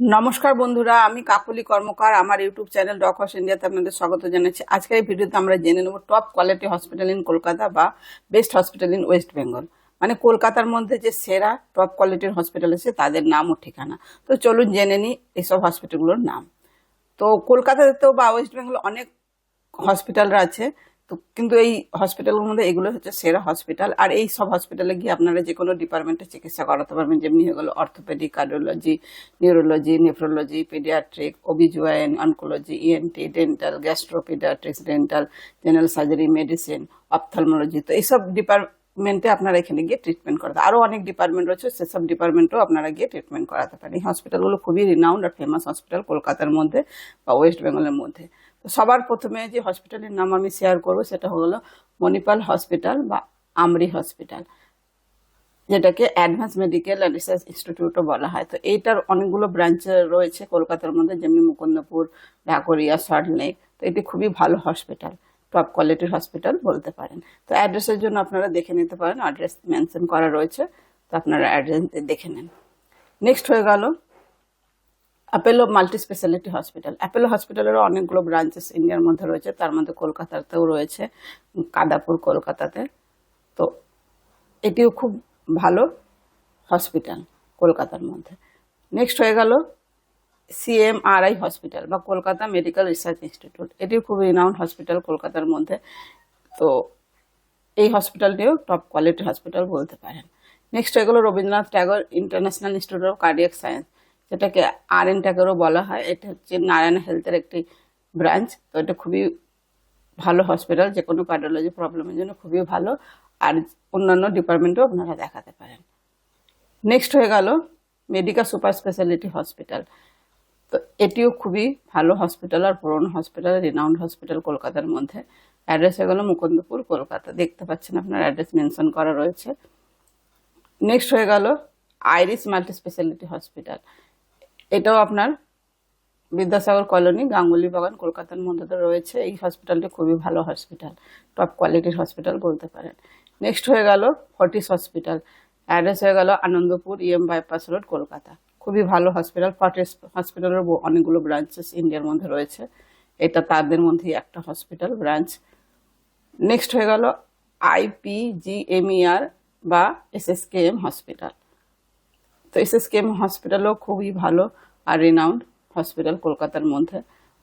নমস্কার বন্ধুরা, আমি কাকলি কর্মকার, আমার ইউটিউব চ্যানেল ডকস ইন্ডিয়াতে আপনাদের স্বাগত জানাচ্ছি। আজকের এই ভিডিওতে আমরা জেনে নেব top quality hospital in Kolkata বা best hospital in West Bengal মানে কলকাতার মধ্যে যে সেরা টপ কোয়ালিটির হসপিটাল আছে, তাদের নাম ও ঠিকানা। তো চলুন জেনে নিই এইসব হসপিটালগুলোর নাম। তো কলকাতাতে তো বা ওয়েস্ট বেঙ্গল অনেক হসপিটালরা আছে। তো কিন্তু এই হসপিটালগুলোর মধ্যে এগুলো হচ্ছে সেরা হসপিটাল আর এই সব হসপিটালে গিয়ে আপনারা যে কোনো ডিপার্টমেন্টে চিকিৎসা করাতে পারবেন। যেমনি হয়ে গেলো orthopaedic cardiology neurology nephrology paediatric OB GYN oncology ENT dental gastropaediatrics dental general surgery medicine ophthalmology তো এইসব ডিপার্টমেন্টে আপনারা এখানে গিয়ে ট্রিটমেন্ট করাতে আরও অনেক ডিপার্টমেন্ট রয়েছে, সেসব ডিপার্টমেন্টও আপনারা গিয়ে ট্রিটমেন্ট করাতে পারেন। এই হসপিটালগুলো খুবই রিনাউন্ড আর ফেমাস হসপিটাল কলকাতার মধ্যে বা ওয়েস্ট বেঙ্গলের মধ্যে। তো সবার প্রথমে যে হসপিটালের নাম আমি শেয়ার করব, সেটা হলো মণিপাল হসপিটাল বা আমরি হসপিটাল যেটাকে অ্যাডভান্স মেডিকেল অ্যান্ড রিসার্চ ইনস্টিটিউটও বলা হয়। তো এইটার অনেকগুলো ব্রাঞ্চ রয়েছে কলকাতার মধ্যে, যেমনি মুকুন্দপুর, ঢাকুরিয়া সল্টলেক তো এটি খুবই ভালো হসপিটাল টপ কোয়ালিটির হসপিটাল বলতে পারেন। তো অ্যাড্রেসের জন্য আপনারা দেখে নিতে পারেন অ্যাড্রেস মেনশন করা রয়েছে, তো আপনারা অ্যাড্রেস দেখে নেন। নেক্সট হয়ে গেল Apollo multi speciality hospital Apollo হসপিটালেরও অনেকগুলো ব্রাঞ্চেস ইন্ডিয়ার মধ্যে রয়েছে, তার মধ্যে কলকাতাতেও রয়েছে, কাদাপুর কলকাতাতে। তো এটিও খুব ভালো হসপিটাল কলকাতার মধ্যে। নেক্সট হয়ে গেল সিএমআরআই হসপিটাল বা কলকাতা মেডিকেল রিসার্চ ইনস্টিটিউট এটি খুবই রিনাউন্ড হসপিটাল কলকাতার মধ্যে। তো এই হসপিটালটিও টপ কোয়ালিটি হসপিটাল বলতে পারেন। নেক্সট হয়ে গেল Rabindranath Tagore international institute of cardiac science যেটাকে আর এন ট্যাগরও বলা হয়। এটা হচ্ছে নারায়ণ হেলথের একটি ব্রাঞ্চ তো এটা খুবই ভালো হসপিটাল যে কোনো কার্ডিওলজি প্রবলেমের জন্য খুবই ভালো। আর অন্যান্য ডিপার্টমেন্টেও আপনারা দেখাতে পারেন। নেক্সট হয়ে গেল মেডিকা সুপার স্পেশালিটি হসপিটাল তো এটিও খুবই ভালো হসপিটাল আর পুরনো হসপিটাল রিনাউন্ড হসপিটাল কলকাতার মধ্যে। অ্যাড্রেস হয়ে গেল মুকুন্দপুর, কলকাতা। দেখতে পাচ্ছেন আপনার অ্যাড্রেস মেনশন করা রয়েছে। নেক্সট হয়ে গেল আইরিস মাল্টি স্পেশালিটি হসপিটাল এটাও আপনার বিদ্যাসাগর কলোনি, গাঙ্গুলি বাগান কলকাতার মধ্যে তো রয়েছে। এই হসপিটালটি খুবই ভালো হসপিটাল টপ কোয়ালিটির হসপিটাল বলতে পারেন। নেক্সট হয়ে গেল ফর্টিস হসপিটাল অ্যাড্রেস হয়ে গেল Anandapur EM bypass road Kolkata. খুবই ভালো হসপিটাল ফর্টিস হসপিটালের অনেকগুলো ব্রাঞ্চেস ইন্ডিয়ার মধ্যে রয়েছে। এটা তাদের মধ্যেই একটা হসপিটাল ব্রাঞ্চ নেক্সট হয়ে গেল আইপিজিএমইআর বা এসএসকেএম হসপিটাল তো এসএসকেএম হসপিটালও খুবই ভালো আর রিনাউন্ড হসপিটাল কলকাতার মধ্যে।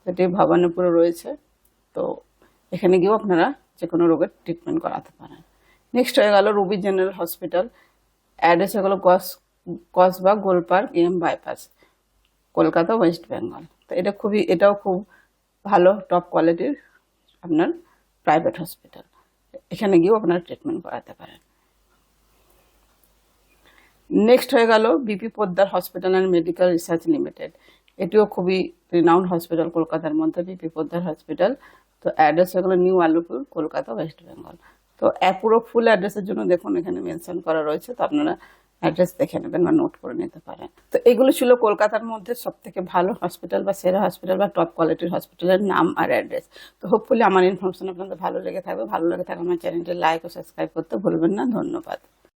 এটি ভবানীপুরে রয়েছে। তো এখানে গিয়েও আপনারা যে কোনো রোগের ট্রিটমেন্ট করাতে পারেন। নেক্সট হয়ে গেল রুবি জেনারেল হসপিটাল অ্যাড্রেস হয়ে গেল Kasba Golpark M bypass, Kolkata, West Bengal. তো এটা খুবই, এটাও খুব ভালো টপ কোয়ালিটির আপনার প্রাইভেট হসপিটাল এখানে গিয়েও আপনারা ট্রিটমেন্ট করাতে পারেন। নেক্সট হয়ে গেল BP Poddar hospital and medical research limited এটিও খুবই রিনাউন্ড হসপিটাল কলকাতার মধ্যে বিপি পোদ্দার হসপিটাল তো অ্যাড্রেস হয়ে গেল নিউ আলুপুর কলকাতা, ওয়েস্ট বেঙ্গল। তো এক পুরো ফুল অ্যাড্রেসের জন্য দেখুন, এখানে মেনশন করা রয়েছে। তো আপনারা অ্যাড্রেস দেখে নেবেন বা নোট করে নিতে পারেন তো এগুলো ছিল কলকাতার মধ্যে সব থেকে ভালো হসপিটাল বা সেরা হসপিটাল বা টপ কোয়ালিটির হসপিটালের নাম আর অ্যাড্রেস তো হোপফুলি আমার ইনফরমেশন আপনাদের ভালো লেগে থাকবে, ভালো লেগে থাকলে আমার চ্যানেলটি লাইক ও সাবস্ক্রাইব করতে ভুলবেন না। ধন্যবাদ।